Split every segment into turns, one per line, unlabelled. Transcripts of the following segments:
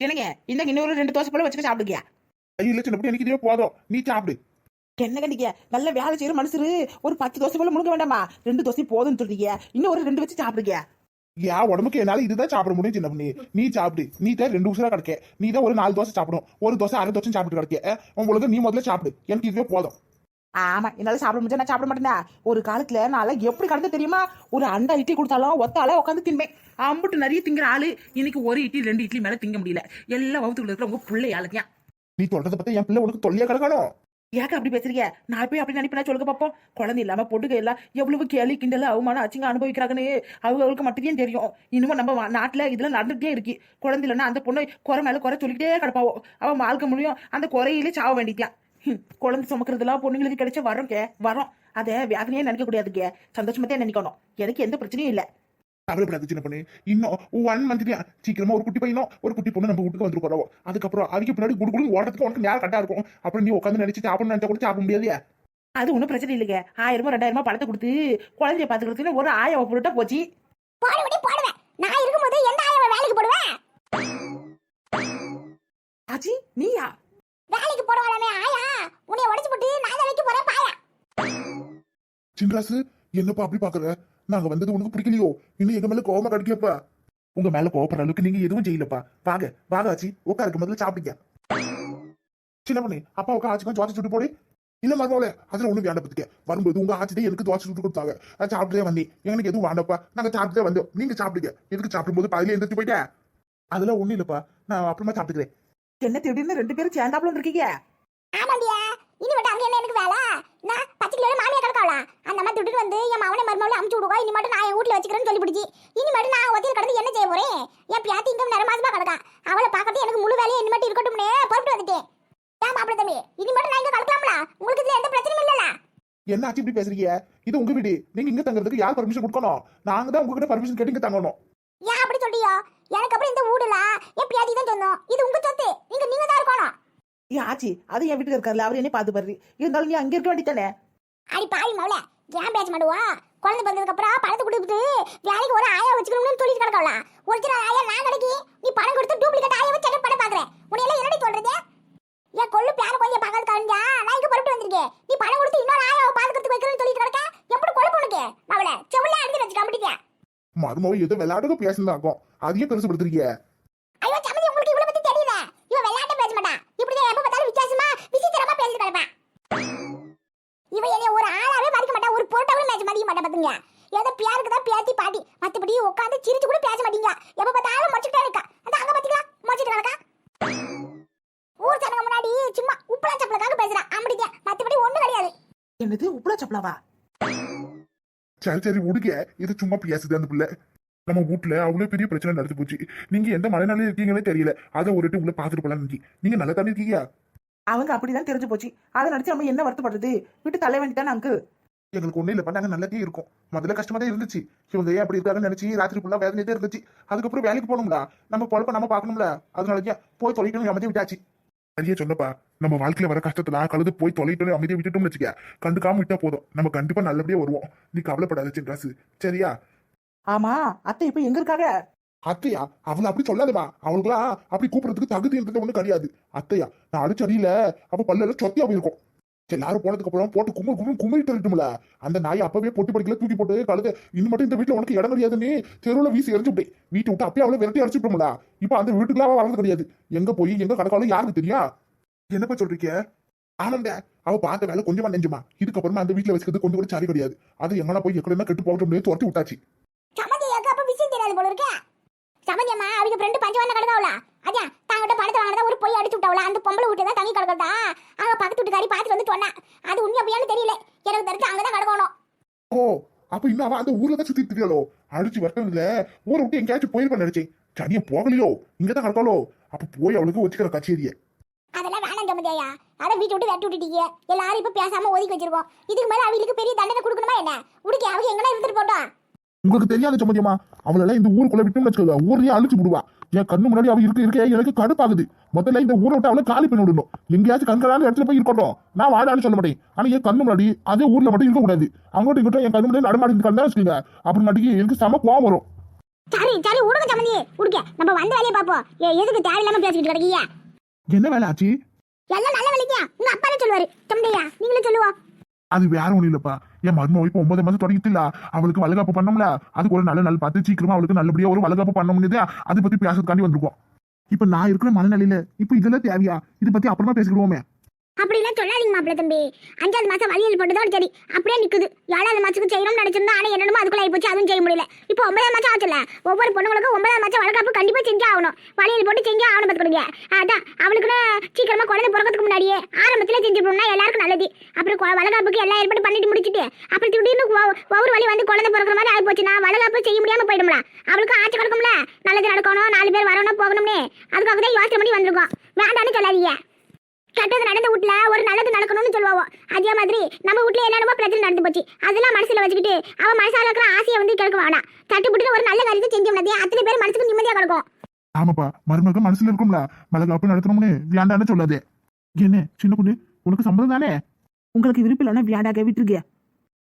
என்னங்க இந்த இன்னொரு ரெண்டு தோசை போல வச்சுக்க சாப்பிடுங்க
ஐயோ இல்ல சின்ன எனக்கு இதே போதும். நீ சாப்பிடு.
என்ன கண்டிக்க நல்ல வேலை செய்யற மனுஷரு. ஒரு பத்து தோசை போல முழுக்க வேண்டாமா? ரெண்டு தோசை போதும்னு சொல்றீங்க. இன்னும் ஒரு ரெண்டு வச்சு சாப்பிடுங்க
என் உடம்புக்கு என்னால இதுதான் சாப்பிட முடியும் சின்ன பண்ணி. நீ சாப்பிடு. நீ தான் ரெண்டு உசுரா கிடைக்க. நீ தான் ஒரு நாலு தோசை சாப்பிடும் ஒரு தோசை அரை தோசை சாப்பிட்டு கிடைக்க. உங்களுக்கு நீ முதல்ல சாப்பிடு. எனக்கு இதுவே போதும்.
ஆமா என்னால சாப்பிட முடிஞ்சா நான் சாப்பிட மாட்டேனா ஒரு காலத்துல நான் எப்படி கடந்து தெரியுமா? ஒரு அண்டா இட்லி கொடுத்தாலும் ஒத்த ஆளா உட்காந்து தின்பேன். அம்புட்டு நிறைய திங்கிற ஆளு இன்னைக்கு ஒரு இட்லி ரெண்டு இட்லி மேல திங்க முடியல. எல்லாம் வகுத்துக்குள்ள இருக்கிற உங்க பிள்ளை ஆளுக்கியா
நீ சொல்றத பத்தி என் பிள்ளை உனக்கு தொல்லையா கிடக்கணும்?
ஏக்க அப்படி பேசுறீங்க? நான் போய் அப்படி நினைப்பேன் சொல்லுங்க பாப்போம். குழந்தை இல்லாம பொட்டுக்க எல்லாம் எவ்வளவு கேலி கிண்டல் அவமானம் அச்சிங்க அனுபவிக்கிறாங்கன்னு அவங்களுக்கு மட்டும் தெரியும். இன்னமும் நம்ம நாட்டுல இதெல்லாம் நடந்துகிட்டே இருக்கு. குழந்தை இல்லைன்னா அந்த பொண்ணு குறை மேல குறை சொல்லிக்கிட்டே கிடப்பாவோ. அவன் வாழ்க்கை முடியும் அந்த குறையிலே சாவ வேண்டியதான் குழந்தை சுமக்கிறதுலாம் பொண்ணுங்களுக்கு கிடைச்ச வரோம் கே வரோம். அதை வேதனையே நினைக்க கூடாதுங்க சந்தோஷமா தான் நினைக்கணும். எனக்கு எந்த பிரச்சனையும் இல்லை.
கவலைப்படாது சின்ன பண்ணு? இன்னும் ஒன் மந்த் சீக்கிரமா ஒரு குட்டி பையனும் ஒரு குட்டி பொண்ணு நம்ம வீட்டுக்கு வந்துருக்கோம் அதுக்கப்புறம் அதுக்கு பின்னாடி குடு குடு ஓடுறதுக்கு உனக்கு நேரம் கரெக்டா இருக்கும். அப்புறம் நீ உட்காந்து நினைச்சு சாப்பிடணும் நினைச்சா கூட சாப்பிட முடியாது
அது ஒன்றும் பிரச்சனை இல்லைங்க ஆயிரமோ ரெண்டாயிரமோ பணத்தை கொடுத்து குழந்தைய பார்த்துக்கிறதுக்கு ஒரு ஆயிரம் போட்டுட்டா போச்சு.
நான் இருக்கும்போது எந்த ஆயாவை வேலைக்கு போடுவேன்?
ஆச்சி நீயா?
வேலைக்கு போடுவாளாமே ஆயா. உன்னை உடைச்சு போட்டு நான் வேலைக்கு போறேன் பாயா.
சின்ராசு என்னப்பா அப்படி பாக்குற? நாங்க வந்தது உனக்கு பிடிக்கலையோ? இன்னும் எங்க மேல கோவமா கிடைக்கப்பா? உங்க மேல கோவப்படுற அளவுக்கு நீங்க எதுவும் செய்யலப்பா. வாங்க வாங்க ஆச்சி. உட்காருக்கு முதல்ல சாப்பிடுங்க. சின்ன பண்ணி அப்பா உட்கா ஆச்சுக்கும் தோசை சுட்டு போடு. இல்ல மருமகளே அதுல ஒண்ணும் வேண்ட பத்துக்க. வரும்போது உங்க ஆச்சிட்டே எனக்கு தோசை சுட்டு கொடுத்தாங்க. நான் சாப்பிட்டே வந்தேன். எனக்கு எதுவும் வேண்டப்பா நாங்க சாப்பிட்டே வந்தோம். நீங்க சாப்பிடுங்க. எதுக்கு சாப்பிடும்போது பதிலே எந்திரிச்சு போயிட்டேன் அதெல்லாம் ஒண்ணும் இல்லப்பா. நான் அப்புறமா சாப்பிட்டுக்கிறேன்.
என்ன திடீர்னு ரெண்டு பேரும் சேர்ந்தாப்புல இருக்கீங்க?
ஆமாண்டியா. இனிமேட்டு அங்க என்ன எனக்கு வேலை? நான் பச்சை கிலோ மாமியா கிடக்காவலா அந்த மாதிரி துட்டுட்டு வந்து என் மவனை மருமகளை அமுச்சு விடுவா? இனிமேட்டு நான் என் வீட்டுல வச்சுக்கிறேன்னு சொல்லி பிடிச்சி இனிமேட்டு நான் ஒத்தையில் கடந்து என்ன செய்ய போறேன்? என் பியாத்தி இங்க நேர மாசமா கிடக்கா. அவளை பார்க்கறது எனக்கு முழு வேலையை இனிமேட்டு இருக்கட்டும்னு புறப்பட்டு வந்துட்டேன். ஏன் மாப்பிள தம்பி? இனிமேட்டு நான் இங்க கலக்கலாம்ல? உங்களுக்கு இதுல எந்த பிரச்சனையும் இல்லல
என்ன ஆச்சு இப்படி பேசுறீங்க? இது உங்க வீடு. நீங்க இங்க தங்குறதுக்கு யார் பர்மிஷன் கொடுக்கணும்? நாங்க தான் உங்ககிட்ட பர்மிஷன் கேட்டு இங்க தங்கணும்.
ஏன் அப்படி சொல்றியோ? எனக்கு அப்புறம் இந்த ஊடுல என் பியாத்தி தான் சொந்தம். இது உங்க சொத்து. இங்க நீங்க தான் இருக்கணும்.
ஏன் ஆச்சி அது என் வீட்டுக்கு இருக்காருல்ல அவர் என்ன பார்த்து பாரு இருந்தாலும் நீ அங்க இருக்க வேண்டியதானே?
அடி பாவி மவள ஏன் பேச மாட்டுவா? குழந்தை பிறந்ததுக்கு அப்புறம் பணத்தை கொடுத்துட்டு வேலைக்கு ஒரு ஆயா வச்சுக்கணும்னு சொல்லிட்டு கிடக்கல ஒரிஜினல் ஆயா நான் கிடைக்கி நீ பணம் கொடுத்து டூப்ளிகேட் ஆயா வச்சு செட்டப் பண்ண பாக்குறேன் உன்னை எல்லாம் என்னடி சொல்றது? என் கொள்ளு பேர கொஞ்சம் பார்க்கறது கழிஞ்சா நான் இங்க புறப்பட்டு வந்திருக்கேன்? நீ பணம் கொடுத்து இன்னொரு ஆயாவை பாதுகாத்து வைக்கிறேன்னு சொல்லிட்டு கிடக்க? எப்படி கொழுப்பு உனக்கு மவள செவில அடிச்சு வச்சு கம்பிட்டீங்க
மருமவ ஏதோ விளையாட்டுக்கு பேசுனாக்கும் அதையும் பெருசுபடுத்துறீங்க
ஐயோ சமதி உங்களுக்கு இவ்வளவு பத்தி தெரியல இவ விளையாட்ட பேச மாட்டா இப்படிதான் எப்ப பார்த்தாலும் வித்தியாசமா விசித்திரமா பேசிட்டு கிடப்பா இவ என்னைய ஒரு ஆளாவே மதிக்க மாட்டா ஒரு பொருட்டாவே மேட்ச் பாத்துங்க ஏதோ பியாருக்கு தான் பேத்தி பாட்டி. மத்தபடி உட்காந்து சிரிச்சு கூட பேச மாட்டீங்க எப்ப பார்த்தாலும் முடிச்சுட்டே இருக்கா. அந்த அங்க பாத்தீங்களா? முடிச்சிட்டு கிடக்கா. ஊர் ஜனங்க முன்னாடி சும்மா உப்பளா சப்பளக்காக பேசுறா. அப்படிங்க மத்தபடி ஒண்ணு கிடையாது.
என்னது உப்புலா சப்பலாவா
சரி சரி விடுங்க இது சும்மா பேசுது அந்த பிள்ளை. நம்ம வீட்டுல அவ்வளவு பெரிய பிரச்சனை நடந்து போச்சு. நீங்க எந்த மனநிலையில இருக்கீங்கன்னே தெரியல. அதை ஒரு உள்ள பாத்துட்டு போலாம் நீங்க நல்லா தானே இருக்கீங்க?
அவங்க அப்படிதான் தெரிஞ்சு போச்சு. அதை நினைச்சு நம்ம என்ன வருத்தப்படுறது? விட்டு தள்ள வேண்டியதானே அங்கு
எங்களுக்கு ஒண்ணு இல்ல. நாங்க நல்லதே இருக்கும். முதல்ல கஷ்டமா தான் இருந்துச்சு இவங்க ஏன் அப்படி இருக்காங்கன்னு நினைச்சு ராத்திரி ஃபுல்லா வேதனையே இருந்துச்சு. அதுக்கப்புறம் வேலைக்கு போகணும்ல. நம்ம பொழப்ப நம்ம பார்க்கணும்ல. அதனால போய் தொலைக்கணும் அமைதியை விட்டாச்சு. சரியா சொன்னப்பா. நம்ம வாழ்க்கையில வர கஷ்டத்துல கழுது போய் தொலைட்டோம் அமைதியை விட்டுட்டோம்னு வச்சுக்க கண்டுக்காம விட்டா போதும். நம்ம கண்டிப்பா நல்லபடியா வருவோம். நீ கவலைப்படாத சின்ராசு. சரியா?
ஆமா. அத்தை இப்ப எங்க இருக்காங்க?
அத்தையா? அவளை அப்படி சொல்லாதமா அவளுக்குலாம் அப்படி கூப்பிடுறதுக்கு தகுதின்றது ஒண்ணும் கிடையாது. அத்தையா? நான் அடிச்ச அடியில அவ பல்லெல்லாம் சொத்தியா போயிருக்கும். எல்லாரும் போனதுக்கு அப்புறம் போட்டு கும்பல் கும்பல் கும்பிட்டு இருக்கும்ல அந்த நாயை அப்பவே பொட்டி படிக்கல தூக்கி போட்டு கழுது. இன்னும் மட்டும் இந்த வீட்டுல உனக்கு இடம் கிடையாதுன்னு தெருவில் வீசி எரிஞ்சு விட்டேன் வீட்டை விட்டு அப்பயே அவ்வளவு விரட்டி அடிச்சுட்டோம்ல இப்போ அந்த வீட்டுக்குலாம் வளர்ந்து கிடையாது. எங்க போய் எங்க கடக்காலும் யாருக்கு தெரியா? என்னப்பா சொல்றீங்க? ஆமாண்டா அவ பார்த்த வேலை கொஞ்சமா நெஞ்சுமா. இதுக்கப்புறமா அந்த வீட்டுல வச்சுக்கிறது கொஞ்சம் கூட சாரி கிடையாது. அது எங்கன்னா போய் எக்கடனா கெட்டு போகட்டும் துரத்தி விட்டாச்சு.
சமந்தியாக்கு அப்ப விஷயம் தெரியாது போல இருக்க. சமந்தியம்மா அவங்க ஃப்ரெண்டு பஞ்சவான கடந்தாவலாம் அதான் தாங்கிட்ட பணத்தை வாங்கினதா ஒரு பொய் அடிச்சு விட்டாவல அந்த பொம்பளை வீட்டு தான் தங்கி கிடக்கட்டா அவ பக்கத்து வீட்டுக்காரி பார்த்துட்டு வந்து சொன்னா. அது உண்மை அப்படியான்னு தெரியல. எனக்கு தெரிஞ்சு அங்கதான் கிடக்கணும்
ஓ அப்ப இன்னும் அவன் அந்த ஊர்ல தான் சுத்தி திரியலோ அடிச்சு வரட்டும் இல்ல ஊரை விட்டு எங்கேயாச்சும் போயிருப்பா நினைச்சேன். தனியா போகலையோ? இங்கதான் கிடக்காளோ அப்ப போய் அவளுக்கு வச்சுக்கிற கச்சேரிய.
அதெல்லாம் வேணாம் சமதியா அதை வீட்டை விட்டு வெட்டி விட்டுட்டீங்க. எல்லாரும் இப்ப பேசாம ஒதுக்கி வச்சிருக்கோம். இதுக்கு மேல அவங்களுக்கு பெரிய தண்டனை கொடுக்கணுமா என்ன? உடுக்கி அவங்க எங்கன்னா இருந்துட்டு போட்டோம்
உங்களுக்கு தெரியாத சம்பந்தியமா அவளெல்லாம் இந்த ஊருக்குள்ள விட்டு வச்சுக்கோங்க. ஊர்லயே அழிச்சு விடுவா. என் கண்ணு முன்னாடி அவ இருக்க இருக்க எனக்கு கடுப்பாகுது. முதல்ல இந்த ஊரை விட்டு அவளை காலி பண்ணி விடணும். எங்கேயாச்சும் கண்களான இடத்துல போய் இருக்கட்டும். நான் வாடான்னு சொல்ல மாட்டேன். ஆனா என் கண்ணு முன்னாடி அதே ஊர்ல மட்டும் இருக்க கூடாது அவங்ககிட்ட இங்கிட்ட என் கண்ணு முன்னாடி நடமாடி கண்டா வச்சுக்கோங்க. அப்புறம் மாட்டிக்கு எனக்கு செம கோவம் வரும்.
சரி சரி உடுங்க சம்மந்தி. உடுங்க. நம்ம வந்த வேலையை பார்ப்போம். எதுக்கு தேவையில்லாம பேசிக்கிட்டு கிடைக்கீங்க?
என்ன வேலை ஆச்சு?
எல்லாம் நல்ல வேலைக்கா உங்க அப்பா தான் சொல்லுவாரு? சம்மந்தியா நீங்களும் சொல்லுவோம்
அது வேற ஒண்ணும் இல்லப்பா. என் மருமக இப்ப ஒன்பது மாசம் தொடங்கிட்டுல. அவளுக்கு வளகாப்பு பண்ணோம்ல. அதுக்கு ஒரு நல்ல நாள் பார்த்து சீக்கிரமா அவளுக்கு நல்லபடியா ஒரு வளகாப்பு பண்ண முடியுது அதை பத்தி பேசுறதுக்காண்டி வந்திருக்கோம். இப்ப நான் இருக்கிற மனநிலையில இப்ப இதெல்லாம் தேவையா? இதை பத்தி அப்புறமா பேசிக்கிடுவோமே.
அப்படிலாம் சொல்லாதீங்க மாப்பிள்ள தம்பி. அஞ்சாவது மாசம் வலியல் போட்டதோட சரி அப்படியே நிக்குது. ஏழாவது மாசத்துக்கு செய்யணும்னு நினைச்சிருந்தா ஆனா என்னமோ அதுக்குள்ள ஆயிப்போச்சு போச்சு அதுவும் செய்ய முடியல. இப்போ ஒன்பதாம் மாசம் ஆச்சுல ஒவ்வொரு பொண்ணுங்களுக்கும் ஒன்பதாம் மாசம் வளர்க்காப்பு கண்டிப்பா செஞ்சே ஆகணும். வலியல் போட்டு செஞ்சே ஆகணும் பார்த்துக்கிடுங்க அதான் அவளுக்குன்னு சீக்கிரமா குழந்தை பிறக்கிறதுக்கு முன்னாடியே ஆரம்பத்துல செஞ்சுட்டோம்னா எல்லாருக்கும் நல்லது. அப்புறம் கொ- வளகாப்புக்கு எல்லா ஏற்பாடு பண்ணிட்டு முடிச்சிட்டு அப்புறம் திடீர்னு ஒ- ஒவ்வொரு வழி வந்து குழந்தை பிறக்கிற மாதிரி ஆகி போச்சுன்னா வளகாப்பு செய்ய முடியாம போயிடும்ல. அவளுக்கு ஆட்சி கிடக்கும்ல. நல்லது நடக்கணும் நாலு பேர் வரணும் போகணும்னு. அதுக்காக தான் யோசனை பண்ணி வந்திருக்கோம். வேண்டாம்னு சொல்லாதீங்க. கெட்டது நடந்த வீட்ல ஒரு நல்லது நடக்கணும்னு சொல்லுவோம் அதே மாதிரி நம்ம வீட்ல என்னென்னமோ பிரச்சனை நடந்து போச்சு. அதெல்லாம் மனசுல வச்சுக்கிட்டு அவன் மனசால இருக்கிற ஆசையை வந்து கிடக்க வேணாம். தட்டுப்பட்டு ஒரு நல்ல காரியத்தை செஞ்சோம்னதே அத்தனை பேர் மனசுக்கு நிம்மதியா கிடக்கும்.
ஆமாப்பா மருமக மனசுல இருக்கும்ல. வளகாப்பு நடத்தணும்னு வேண்டான்னு சொல்லாதே. என்ன சின்ன பொண்ணு உனக்கு சம்மதம் தானே?
உங்களுக்கு விருப்பம் இல்லைன்னா வியாடாக விட்டுருங்க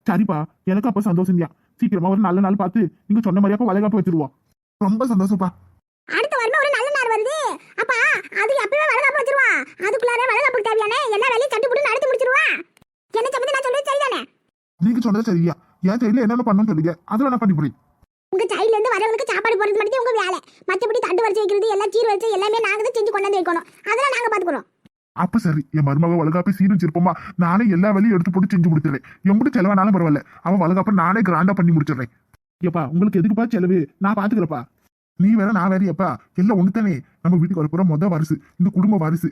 சரிப்பா எனக்கு அப்ப சந்தோஷம் தான் சீக்கிரமா ஒரு நல்ல நாள் பார்த்து நீங்க சொன்ன மாதிரியா அப்ப வளகாப்பு வச்சிருவோம். ரொம்ப சந்தோஷப்பா.
அடுத்த வாரமே ஒரு நல்ல நாள் வருது. அப்பா அது எப்பவே அதுக்குள்ளார வளகாப்புக்கு தேவையான? எல்லா வேலையும் தட்டுப்பட்டு நடத்தி முடிச்சிருவா? என்ன சம்பந்தி நான் சொல்றது சரிதானே?
நீங்க சொன்னது சரியா. என் சைடுல என்னென்ன பண்ணணும்னு சொல்லுங்க. அதை நான் பண்ணி புரியும்
உங்க சைடுல இருந்து வரவங்களுக்கு சாப்பாடு போறது மட்டும் உங்க வேலை. மத்தபடி தட்டு வரிசை வைக்கிறது எல்லாம் சீர் வரிசை எல்லாமே நாங்க தான் செஞ்சு கொண்டாந்து வைக்கணும். அதெல்லாம் நாங்க பாத்துக்கிறோம்.
அப்ப சரி. என் மருமக வளகாப்பை சீரும் சிறப்பமா நானே எல்லா வேலையும் எடுத்து போட்டு செஞ்சு முடிச்சிடுறேன் எப்படி செலவானாலும் பரவாயில்ல. அவன் வளகாப்ப நானே கிராண்டா பண்ணி முடிச்சிடுறேன். ஏப்பா உங்களுக்கு எதுக்குப்பா செலவு? நான் பாத்துக்கிறப்பா நீ வேற நான் வேற எப்பா எல்லாம் ஒண்ணு தானே நம்ம வீட்டுக்கு வரப்போற முத வாரிசு. இந்த குடும்ப வாரிசு.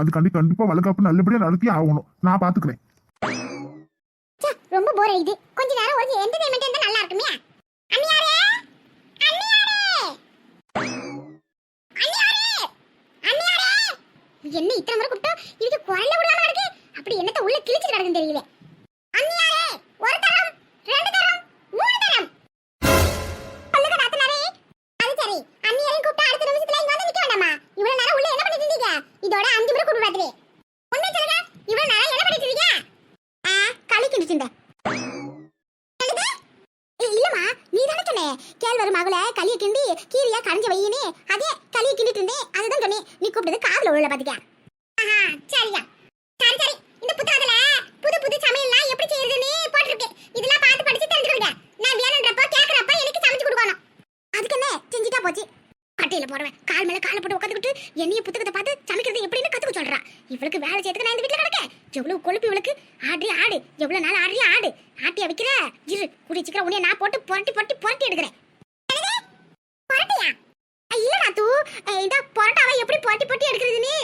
அதுக்காண்டி கண்டிப்பா வளகாப்பு நல்லபடியா நடத்தி ஆகணும். நான் பாத்துக்கிறேன்.
ரொம்ப போர் அடிக்குது கொஞ்ச நேரம் ஒரு என்டர்டைன்மெண்ட் இருந்தா நல்லா இருக்குமே. அண்ணியாரே! அண்ணியாரே! அண்ணியாரே! அண்ணியாரே என்ன இத்தனை முறை கூப்பிட்டா இதுக்கு குரல்ல விடாம இருக்கு. அப்படி என்னத்த உள்ள கிழிச்சிட்டு கிடக்குன்னு தெரியல. அண்ணியாரே! ஒருத்தர? கீரையா கரைஞ்ச வையினே அதே களிய கிண்டிட்டு இருந்தேன் அதுதான் சொன்னேன். நீ கூப்பிட்டது காதுல உள்ள பாத்துக்க. ஆஹா சரியா. சரி சரி. இந்த புத்தகத்துல புது புது சமையல்லாம் எப்படி செய்யறதுன்னு போட்டிருக்கேன் இதெல்லாம் பார்த்து படிச்சு தெரிஞ்சுக்கோங்க. நான் வேணுன்றப்ப கேக்குறப்ப எனக்கு சமைச்சு கொடுக்கணும். அதுக்கு என்ன? செஞ்சுட்டா போச்சு. பட்டியல போறவன் கால் மேல கால் போட்டு உட்காந்துக்கிட்டு என்னைய புத்தகத்தை பார்த்து சமைக்கிறது எப்படின்னு கத்துக்க சொல்றா. இவளுக்கு வேலை செய்யறதுக்கு நான் இந்த வீட்டுல கிடக்க எவ்வளவு கொழுப்பு இவளுக்கு. ஆடி ஆடு. எவ்வளவு நாள் ஆடி ஆடு. ஆட்டியா வைக்கிற? இரு கூடிய சீக்கிரம் உன்னைய நான் போட்டு புரட்டி புரட்டி புரட்டி எடுக்கிறேன். புரட்டியா? இல்லடா தூ இந்த பரோட்டாவை எப்படி புரட்டி புரட்டி எடுக்கிறதுன்னு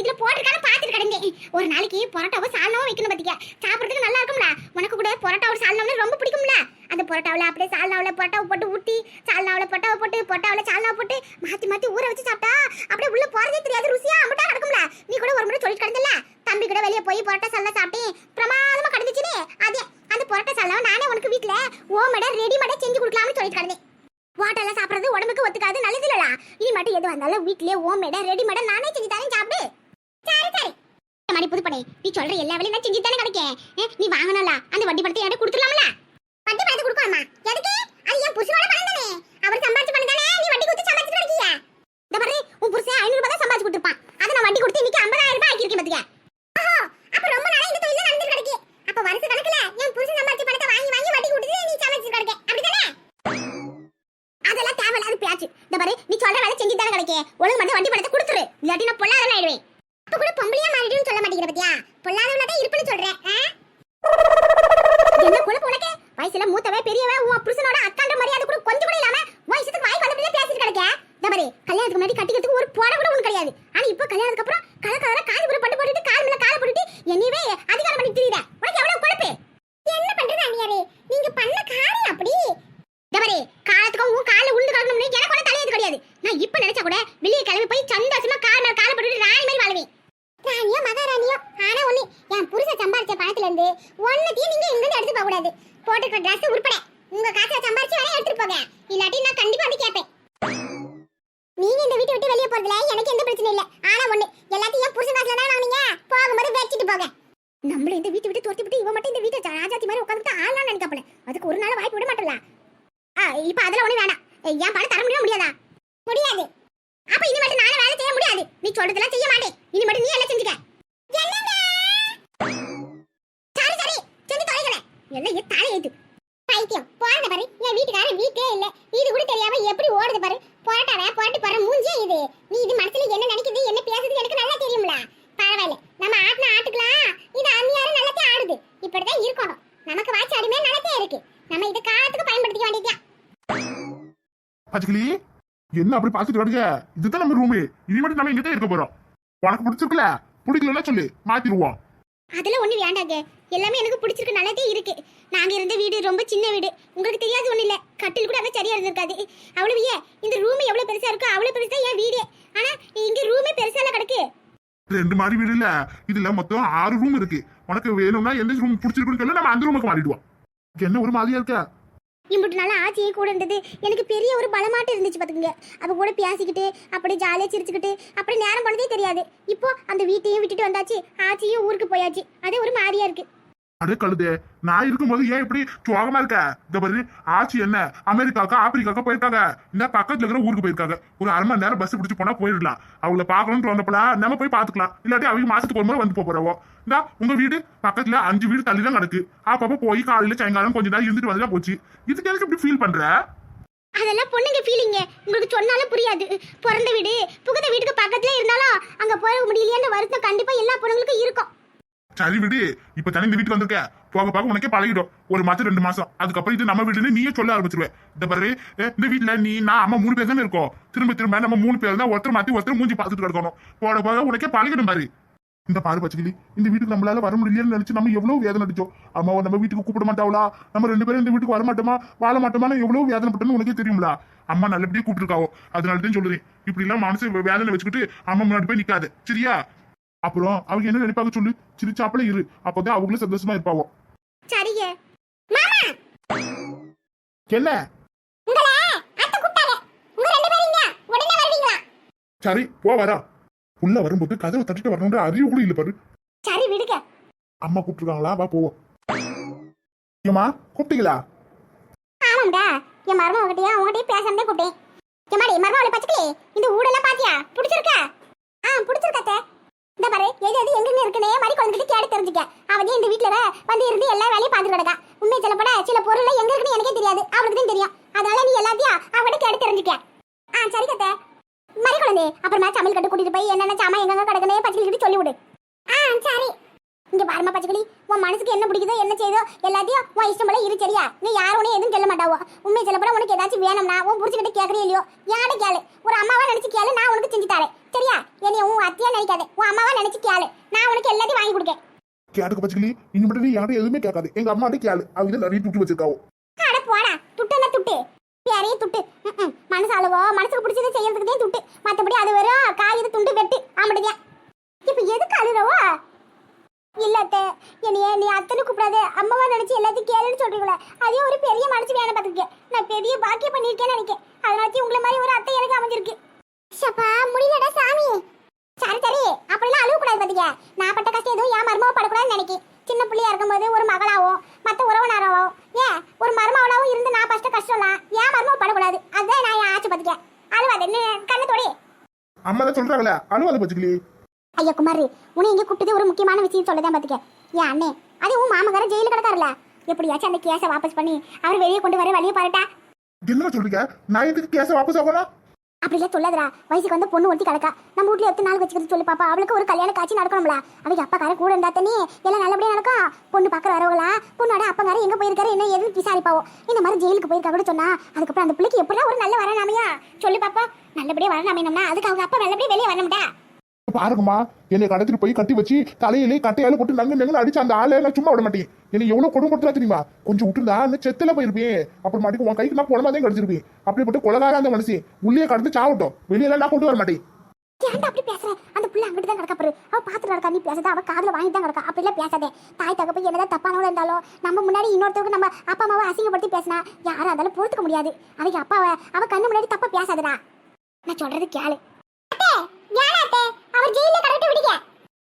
இதுல போட்டிருக்கான பாத்துட்டு கிடங்க ஒரு நாளைக்கு பரோட்டாவை சால்னாவும் வைக்கணும் பாத்தீங்க சாப்பிடுறதுக்கு நல்லா இருக்கும்ல. உனக்கு கூட பரோட்டாவோட சால்னாவும் ரொம்ப பிடிக்கும்ல. அந்த பரோட்டாவில் அப்படியே சால்னாவில் பரோட்டாவை போட்டு ஊட்டி சால்னாவில் பரோட்டாவை போட்டு பரோட்டாவில் சால்னா போட்டு மாத்தி மாத்தி ஊற வச்சு சாப்பிட்டா அப்படியே உள்ள போறதே தெரியாது ருசியா அம்பட்டா நடக்கும்ல. நீ கூட ஒரு முறை சொல்லி கிடந்தல தம்பி கூட வெளியே போய் பரோட்டா சால்னா சாப்பிட்டேன். பிரமாதமா கிடந்துச்சுனே அதே அந்த பரோட்டா சால்னாவை நானே உனக்கு வீட்டில் ஓமடை ரெடிமேடா செஞ்சு கொடுக்கலாம்னு சொல்லிட்டு கிடந்தேன். ஹோட்டல்ல சாப்பிடுறது உடம்புக்கு ஒத்துக்காது நல்லது இல்லடா இனி மட்டும் எது வந்தாலும் வீட்லயே ஓமேட ரெடிமேடா நானே செஞ்சு தரேன் சாப்பிடு. சரி சரி. மாதிரி புது படை நீ சொல்ற எல்லா வேலையும் நான் செஞ்சு தானே கிடைக்கேன். நீ வாங்கணும்ல அந்த வட்டி படத்தை என்கிட்ட கொடுத்துடலாம்ல? வட்டி படத்தை கொடுக்கலாமா? எதுக்கு? அது என் புருஷனோட பணம் தானே. அவர் சம்பாதிச்சு பணம் தானே. நீ வட்டி கொடுத்து சம்பாதிச்சு கிடைக்கிய? இந்த பாரு உன் புருஷன் ஐநூறு ரூபாய் தான் சம்பாதிச்சு கொடுத்துருப்பான். அதை நான் வட்டி கொடுத்து இன்னைக்கு ஐம்பதாயிரம் ரூபாய் ஆக்கியிருக்கேன் பாத்துக்க ஓஹோ அப்ப ரொம்ப நாளா இந்த தொழில நடந்து கிடக்கு அப்ப வருஷ கணக்குல என் புருஷன் சம்பாதிச்ச பணத்தை வாங்கி வாங்கி வட்டி கொடுத்து நீ சம்பாதிச்சு கிடக்க அப்படிதானே அதெல்லாம் தேவையில்லாத பேச்சு இந்த பாரு நீ சொல்ற வேலை செஞ்சு தானே கிடைக்கே ஒழுங்கு மட்டும் வண்டி பணத்தை கொடுத்துரு இல்லாட்டி நான் பொல்லாதவன் ஆயிடுவேன் அப்ப கூட பொம்பளையா மாறிடுன்னு சொல்ல மாட்டேங்கிற பத்தியா பொல்லாதவனா தான் இருப்புன்னு சொல்றேன் ஆ? என்ன குழப்பம் உனக்கு வயசுல மூத்தவன் பெரியவன் உன் புருஷனோட அக்கான்ற மரியாதை கூட கொஞ்சம் கூட இல்லாம வயசுக்கு வாய் வந்தபடியே பேசிட்டு கிடக்க இந்த பாரு கல்யாணத்துக்கு முன்னாடி கட்டிக்கிறதுக்கு ஒரு புடவை கூட ஒண்ணு கிடையாது ஆனா இப்போ கல்யாணத்துக்கு அப்புறம் கலர் கலரா காஞ்சிபுரம் பட்டு போட்டுட்டு கால் மேல காலை போட்டுட்டு என்னையவே அதிகாரம் பண்ணி திரியுற உனக்கு எவ்வளவு கொழுப்பு என்ன பண்றது அண்ணியாரே நீங்க பண்ண காரியம் அப்படி டபரே காலத்துக்கும் உன் கால்ல உளுந்து கலக்கணும்னு எனக்கு ஒன்றும் தலையது கிடையாது நான் இப்ப நினைச்சா கூட வெளியே கிளம்பி போய் சந்தோஷமா கால் மேல கால போட்டுட்டு ராணி மாதிரி வாழுவேன் ராணியோ மகாராணியோ ஆனா ஒண்ணு என் புருஷன் சம்பாரிச்ச பணத்துல இருந்து ஒன்னத்தையும் நீங்க இங்க இருந்து எடுத்து போக கூடாது போட்டுக்கிற ட்ரெஸ் உட்பட உங்க காசுல சம்பாரிச்சு வேணா எடுத்துட்டு போங்க இல்லாட்டி நான் கண்டிப்பா வந்து கேட்பேன் நீங்க இந்த வீட்டை விட்டு வெளியே போறதுல எனக்கு எந்த பிரச்சனையும் இல்ல ஆனா ஒண்ணு எல்லாத்தையும் என் புருஷன் காசுல தான் வாங்குனீங்க போகும்போது வச்சுட்டு போங்க நம்மள இந்த இவன் மட்டும் இந்த வீட்டை ராஜாத்தி மாதிரி உட்காந்துட்டு ஆளான்னு நினைக்கப்பல அதுக்கு ஒரு நாள் வாய்ப்பு விட மாட்டல இப்ப அதெல்லாம் ஒண்ணு வேணாம். என் பணம் தர முடியுமா முடியாதா? முடியாது. அப்ப இனி மட்டும் நானே வேலை செய்ய முடியாது. நீ சொல்றதெல்லாம் செய்ய மாட்டேன். இனி மட்டும் நீ என்ன செஞ்சுக்க என்னங்க சரி சரி செஞ்சு தொலைக்கிறேன் எல்லாம் என் தலை ஏத்து பைத்தியம் போறத பாரு என் வீட்டுக்காரன் வீட்டே இல்ல இது கூட தெரியாம எப்படி ஓடுது பாரு போட்டாவே போட்டு போற மூஞ்சியே இது நீ இது மனசுல என்ன நினைக்குது என்ன பேசுது எனக்கு நல்லா தெரியும்ல பரவாயில்ல நம்ம ஆட்டின ஆட்டுக்கலாம் இது அம்மியாரும் நல்லதே ஆடுது இப்படிதான் நமக்கு வாட்சி அடிமே நல்லதே இருக்கு. நம்ம இது காலத்துக்கு பயன்படுத்திக்க வேண்டியதுதான்.
பச்சைக்கிளி என்ன அப்படி பாத்துட்டு வருங்க இதுதான் நம்ம ரூமு இனிமேட்டு நம்ம இங்கதான் இருக்க போறோம். உனக்கு பிடிச்சிருக்குல பிடிக்கலன்னா சொல்லு. மாத்திடுவோம்.
அதுல ஒண்ணு வேண்டாங்க. எல்லாமே எனக்கு பிடிச்சிருக்கு நல்லதே இருக்கு. நாங்க இருந்த வீடு ரொம்ப சின்ன வீடு. உங்களுக்கு தெரியாது ஒண்ணு இல்ல. கட்டில் கூட அங்க சரியா இருந்திருக்காது. அவ்வளவு ஏன் இந்த ரூம் எவ்வளவு பெருசா இருக்கோ அவ்வளவு பெருசா என் வீடு. ஆனா இங்க ரூமே பெருசால கிடக்கு.
ரெண்டு மாடி வீடு இல்ல. இதுல மொத்தம் ஆறு ரூம் இருக்கு. உனக்கு வேணும்னா எந்த ரூம் பிடிச்சிருக்குன்னு சொல்லு நம்ம அந்த ரூமுக்கு மாறிடுவோம். என்ன ஒரு மாதிரியா இருக்க?
இம்புட்டு நல்லா ஆச்சியே கூட இருந்தது. எனக்கு பெரிய ஒரு பலமாட்டம் இருந்துச்சு பாத்துக்கங்க. அப்ப கூட பேசிக்கிட்டு அப்படியே ஜாலியா சிரிச்சுக்கிட்டு அப்படியே நேரம் போனதே தெரியாது. இப்போ அந்த வீட்டையும் விட்டுட்டு வந்தாச்சு. ஆச்சியும் ஊருக்கு போயாச்சு. அதே ஒரு மாதிரியா இருக்கு.
அடே கழுதே. நான் இருக்கும்போது ஏன் இப்படி சோகமா இருக்க? இந்த பாரு ஆச்சு என்ன? அமெரிக்காவுக்கு ஆப்பிரிக்காவுக்கு போயிருக்காங்க. இந்த பக்கத்துல இருக்கிற ஊருக்கு போயிருக்காங்க. ஒரு அரை மணி நேரம் பஸ் பிடிச்சி போனா போயிடலாம். அவங்கள பாக்கணும்னு வந்தப்பல நம்ம போய் பாத்துக்கலாம் இல்லாட்டி அவங்க மாசத்துக்கு ஒரு முறை வந்து போறவோ. இந்த உங்க வீடு பக்கத்துல அஞ்சு வீடு தள்ளி தான் கிடக்கு. அப்பப்ப போய் காலையில சாயங்காலம் கொஞ்ச நேரம் இருந்துட்டு வந்துதான் போச்சு. இதுக்கு எனக்கு இப்படி ஃபீல் பண்ற?
அதெல்லாம் பொண்ணுங்க ஃபீலிங்க உங்களுக்கு சொன்னாலும் புரியாது. பிறந்த வீடு புகுந்த வீட்டுக்கு பக்கத்துல இருந்தாலும் அங்க போக முடியலையான்னு வருத்தம் கண்டிப்பா எல்லா பொண்ணுங்களுக்கும் இருக்கும்.
சரி விடு. இப்ப தனி இந்த வீட்டுக்கு வந்திருக்க? போக போக உனக்கே பழகிடும். ஒரு மாசம் ரெண்டு மாசம். அதுக்கப்புறம் இது நம்ம வீடுன்னு நீயே சொல்ல ஆரம்பிச்சிருவேன் இந்த பாரு இந்த வீட்டுல நீ நான் அம்மா மூணு பேர் தானே இருக்கோம். திரும்ப திரும்ப நம்ம மூணு பேர் தான் ஒருத்தர் மாத்தி ஒருத்தர் மூஞ்சி பார்த்துட்டு கிடக்கணும். போட போக உனக்கே பழகிடும் பாரு. இந்த பாரு பச்சைக்கிளி இந்த வீட்டுக்கு நம்மளால வர முடியலன்னு நினைச்சு நம்ம எவ்வளவு வேதனை அடிச்சோம். அம்மாவை நம்ம வீட்டுக்கு கூப்பிட மாட்டாவளா? நம்ம ரெண்டு பேரும் இந்த வீட்டுக்கு வர மாட்டோமா? வாழ மாட்டோமான்னு எவ்வளவு வேதனை பட்டோம்னு உனக்கே தெரியுங்களா அம்மா நல்லபடியா கூப்பிட்டுருக்காவோ. அதனால தான் சொல்லுறேன் இப்படி எல்லாம் மனசு வேதனை வச்சுக்கிட்டு அம்மா முன்னாடி போய் நிக்காது. சரியா? அப்புறம் அவங்க என்ன நினைப்பாங்க சொல்லு? சிரிச்சாப்பல இரு. அப்பதான் அவங்களும் சந்தோஷமா இருப்பாவோ
சரிங்க. மாமா!
என்ன?
உங்கள அத்தை கூப்பிட்டாங்க. உங்க ரெண்டு பேரும் இங்க. உடனே வருவீங்களா?
சரி போ வரா. உள்ள வரும்போது கதவை தட்டிட்டு வரணுன்ற அறிவு கூட இல்ல பாரு.
சரி விடுங்க.
அம்மா கூப்பிட்டுருக்காங்களா? வா போவோம். ஏமா கூப்பிட்டீங்களா?
ஆமாம்டா. என் மருமக கிட்டயா உங்ககிட்டயே பேசாமலே கூப்பிட்டேன். எம்மாடி மருமகளை பச்சைக்கிளி இந்த ஊடெல்லாம் பாத்தியா பிடிச்சிருக்கா? ஆ பாரு எது எது எங்கெங்க இருக்குன்னே மாதிரி குழந்தைகிட்ட கேட்டு தெரிஞ்சுக்க. அவதே இந்த வீட்டுல வந்து இருந்து எல்லா வேலையும் பாத்துட்டு கிடக்கா. உண்மை சொல்லப்பட சில பொருள் எங்க இருக்குன்னு எனக்கே தெரியாது. அவளுக்கு தான் தெரியும். அதனால நீ எல்லாத்தையும் அவகிட்ட கேட்டு தெரிஞ்சுக்க. ஆ சரி கத்த. மாதிரி குழந்தை அப்புறமா சமையல் கட்டு கூட்டிட்டு போய் என்னென்ன சாமா எங்கெங்க கிடக்குனே பச்சைக்கிட்டு சொல்லி விடு ஆ சரி. இங்க பாருமா பச்சைக்கிளி உன் மனசுக்கு என்ன பிடிக்குதோ என்ன செய்யுதோ எல்லாத்தையும் உன் இஷ்டம் போல இரு சரியா? நீ யாரும் எதுவும் சொல்ல மாட்டாவோ? உண்மை சொல்லப்பட உனக்கு ஏதாச்சும் வேணும்னா உன் புடிச்சுக்கிட்ட கேட்கறே இல்லையோ? யாரை கேளு? ஒரு அம்மாவா நினைச்சு கேளு நான் உனக்கு செஞ்சு தரேன் சரியா என்னைய உன் அத்தியா நினைக்காத உன் அம்மாவா நினைச்சு கேளு நான் உனக்கு எல்லாத்தையும் வாங்கி கொடுக்கேன்.
கேட்டுக்கு பச்சைக்கிளி இனிமேட்டு நீ யாரும் எதுவுமே கேட்காது. எங்க அம்மாட்டே கேளு. அவங்க நிறைய துட்டு வச்சிருக்காவோ.
அட போடா. துட்டு பெரிய துட்டு? ம்ம். மனசு அளவோ மனசுக்கு பிடிச்சதை செய்யறதுக்கு தான் துட்டு. மத்தபடி அது வெறும் காகித துண்டு வெட்டு. ஆமாடியா இப்ப எதுக்கு அழுறவோ? இல்ல அத்தை. என்னைய நீ அத்தனை கூப்பிடாத. அம்மாவா நினைச்சு எல்லாத்தையும் கேளுன்னு சொல்றீங்களே. அதே ஒரு பெரிய மனசு வேணும் பாத்துக்க நான் பெரிய பாக்கியம் பண்ணிருக்கேன்னு நினைக்கிறேன் அதனால உங்களை மாதிரி ஒரு அத்தை எனக்கு அமைஞ்சிருக்கு. சப்பா முடியலடா சாமி சரி சரி அப்படிலாம் அழுவ கூடாது பாத்தீங்க நான் பட்ட கஷ்டம் எதுவும் என் மருமக படக்கூடாதுன்னு நினைக்கேன் சின்ன பிள்ளையா இருக்கும்போது ஒரு மகளாவும் மத்த உறவினராவும் ஏன்? ஒரு மருமகளாவும் இருந்து நான் பட்ட கஷ்டம்லாம் என் மருமக படக்கூடாது. அதான் நான் என் ஆச்சு பாத்துக்க அழுவாது என்ன? கண்ணத்தோடி
அம்மா தான் சொல்றாங்களே அழுவாத பச்சைக்கிளி
ஐயா குமார் உன்னை இங்க கூப்பிட்டது ஒரு முக்கியமான விஷயம் சொல்லதான் பாத்துக்க என் அண்ணே அது உன் மாமகார ஜெயில கிடக்காருல. எப்படியாச்சும் அந்த கேஸை வாபஸ் பண்ணி அவர் வெளியே கொண்டு வர வழியை பாருட்டா.
என்ன சொல்றீங்க? நான் எதுக்கு கேஸ வாபஸ் ஆகணும்?
அப்படிலாம் சொல்லாதடா. வயசுக்கு வந்து பொண்ணு ஒட்டி கிடக்கா நம்ம வீட்ல எத்தனை நாள் வச்சுக்கிறது சொல்லு பாப்பா. அவளுக்கு ஒரு கல்யாண காட்சி நடக்கணும்ல. அவங்க அப்பக்காரன் கூட இருந்தா தண்ணி எல்லாம் நல்லபடியா நடக்கும். பொண்ணு பார்க்க வரவங்களா? பொண்ணோட அப்பங்காரன் எங்க போயிருக்காரு? என்ன ஏதுன்னு விசாரிப்பாவோ. இந்த மாதிரி ஜெயிலுக்கு போயிருக்கா கூட சொன்னா அதுக்கப்புறம் அந்த பிள்ளைக்கு எப்படிலாம் ஒரு நல்ல வரணாமையா சொல்லு பாப்பா. நல்லபடியா வரனாமையம்னா அதுக்கு அவங்க அப்பா நல்லபடியா வெளியே வரணும்டா.
பாருங்கம்மா. என்னை கடத்திட்டு போய் கட்டி வச்சு தலையிலே கட்டையால போட்டு நங்கு நங்கு அடிச்சு அந்த ஆளை நான் சும்மா விட மாட்டேன். என்னை எவ்வளவு கொடுமைப்படுத்தா தெரியுமா? கொஞ்சம் விட்டுருந்தா அந்த செத்துல போயிருப்பேன். அப்புறம் மாட்டிக்கு உன் கைக்கு நான் குழம்பா தான் கடிச்சிருப்பேன். அப்படிப்பட்ட கொலகார அந்த மனுஷன். உள்ளே கடந்து சாவட்டும். வெளியெல்லாம் நான் கொண்டு வர மாட்டேன்.
ஏன்டா அப்படி பேசுற? அந்த புள்ள அங்கிட்டு தான் கிடக்கா பாரு. அவ பாத்துட்டு நடக்கா நீ பேசாத. அவ காதுல வாங்கிட்டு தான் கிடக்கா. அப்படிலாம் பேசாதே. தாய் தகப்ப என்னதான் தப்பானவள இருந்தாலும் நம்ம முன்னாடி இன்னொருத்தருக்கு நம்ம அப்பா அம்மாவை அசிங்கப்படுத்தி பேசினா யாரும் அதால பொறுத்துக்க முடியாது. அவங்க அப்பாவை அவ கண்ணு முன்னாடி தப்பா பேசாதடா. நான் சொல்றது கேளு. ஞானாத்தே அவர் ஜெயில கடந்து விடுங்க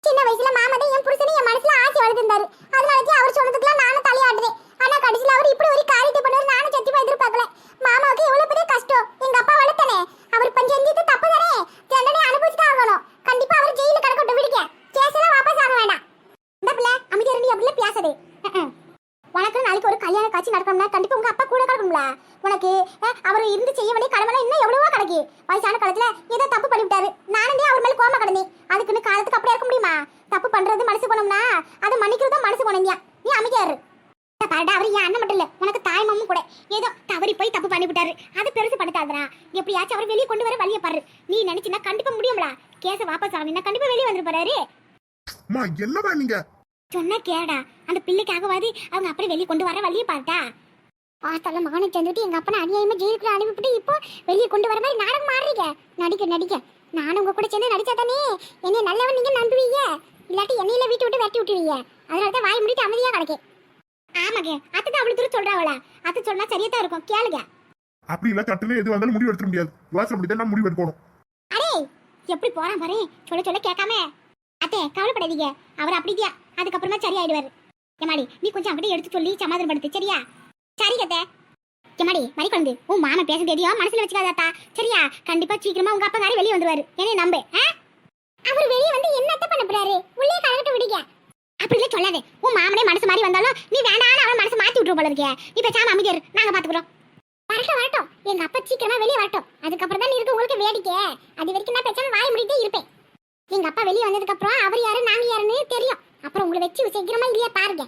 சின்ன வயசுல மாமா தான் என் புருஷனை என் மனசுல ஆசி வளர்த்திருந்தாரு. அதனாலதான் அவர் சொன்னதுக்குலாம் நானும் தலையாடுறேன் ஆனா கடைசியில அவர் இப்படி ஒரு காரியத்தை பண்ணுவார் நானும் சத்தியமா எதிர்பார்க்கல. மாமாவுக்கு எவ்வளவு பெரிய கஷ்டம். எங்க அப்பா வளர்த்தனே. அவர் பஞ்சம் செஞ்சது தப்பு தானே தண்டனை அனுபவிச்சுதான் ஆகணும். கண்டிப்பா அவர் ஜெயில கடக்கட்டும் விடுங்க. பேசுது. கல்யாண காட்சி நடக்கணும்னா கண்டிப்பா உங்க அப்பா கூட கிடக்கணும்ல? உனக்கு அவர் இருந்து செய்ய வேண்டிய கடமை இன்னும் எவ்வளவோ கிடக்கு. வயசான காலத்துல ஏதோ தப்பு பண்ணிவிட்டாரு நானே அவர் மேல கோமா கிடந்தேன். அதுக்குன்னு காலத்துக்கு அப்படியே இருக்க முடியுமா? தப்பு பண்றது மனசு போனோம்னா அதை மன்னிக்கிறதும் மனசு போனந்தியா நீ அமைக்காரு பாருடா அவர் என் அண்ணன் மட்டும் இல்ல உனக்கு தாய்மாமும் கூட. ஏதோ தவறி போய் தப்பு பண்ணிவிட்டாரு அது பெருசு படுத்தாதுடா எப்படியாச்சும் அவர் வெளியே கொண்டு வர வழியை பாரு. நீ நினைச்சுன்னா கண்டிப்பா முடியும்ல. கேச வாபஸ் ஆகணும்னா கண்டிப்பா வெளியே
வந்துருப்பாரு என்னவா நீங்க?
சொன்னா கேடா. அந்த பிள்ளைக்காகவாது அவங்க அப்படி வெளியே கொண்டு வர வழியை பார்த்தா பாஸ்தால மகனை சேர்ந்துட்டு எங்க அப்பனை அநியாயமா ஜெயிலுக்குள்ள அனுப்பிவிட்டு இப்போ வெளியே கொண்டு வர மாதிரி நாடகம் மாறுறீங்க நடிக்க நடிக்க. நானும் உங்க கூட சேர்ந்து நடிச்சா தானே? என்னை நல்லவன் நீங்க நம்புவீங்க. இல்லாட்டி என்னையில வீட்டு விட்டு வெட்டி விட்டுருவீங்க. அதனால தான் வாய் முடிட்டு அமைதியா கிடக்கு ஆமாங்க. அத்தை தான் அவ்வளவு தூரம் சொல்றாவள? அத்தை சொன்னா சரியா தான் இருக்கும். கேளுங்க.
அப்படி இல்ல சட்டுன்னு எது வந்தாலும் முடிவு எடுத்துட முடியாது. யோசனை பண்ணி தான் முடிவு எடுக்கணும்.
அடே! எப்படி போறான் பாரு. சொல்ல சொல்ல கேட்காம. அத்தே கவலைப்படாதீங்க. அவர் அப்படிதியா அதுக்கப்புறமா சரியாயிடுவாரு. எம்மாடி நீ கொஞ்சம் அப்படியே எடுத்து சொல்லி சமாதானப்படுத்து சரியா? சரி கத்தே. எமாடி மறிக்குழந்து உன் மாமா பேச தெரியும் மனசுல வச்சுக்காதாத்தா சரியா? கண்டிப்பா சீக்கிரமா உங்க அப்பா காரி வெளியே வந்துருவாரு. என்னைய நம்பு அவர் வெளியே வந்து என்னத்த பண்ண போறாரு? உள்ளே கலகட்டு விடுங்க அப்படியே சொல்லாதே. உன் மாமனே மனசு மாதிரி வந்தாலும் நீ வேணான்னு அவன் மனசு மாத்தி விட்டுரு போல இருக்கே. இப்ப சாம அமைதியாரு நாங்க பாத்துக்கிறோம். வரட்டும் வரட்டும். எங்க அப்பா சீக்கிரமா வெளியே வரட்டும். அதுக்கப்புறம் தான் இருக்கு உங்களுக்கு வேடிக்கை. அது வரைக்கும் நான் பேசாம வாய் முடிட்டே இருப்பேன். எங்க அப்பா வெளியே வந்ததுக்கு அப்புறம் அவர் யாரு நாங்க யாருன்னு தெரியும். அப்புறம் உங்களை வச்சு சீக்கிரமா இல்லையா பாருங்க.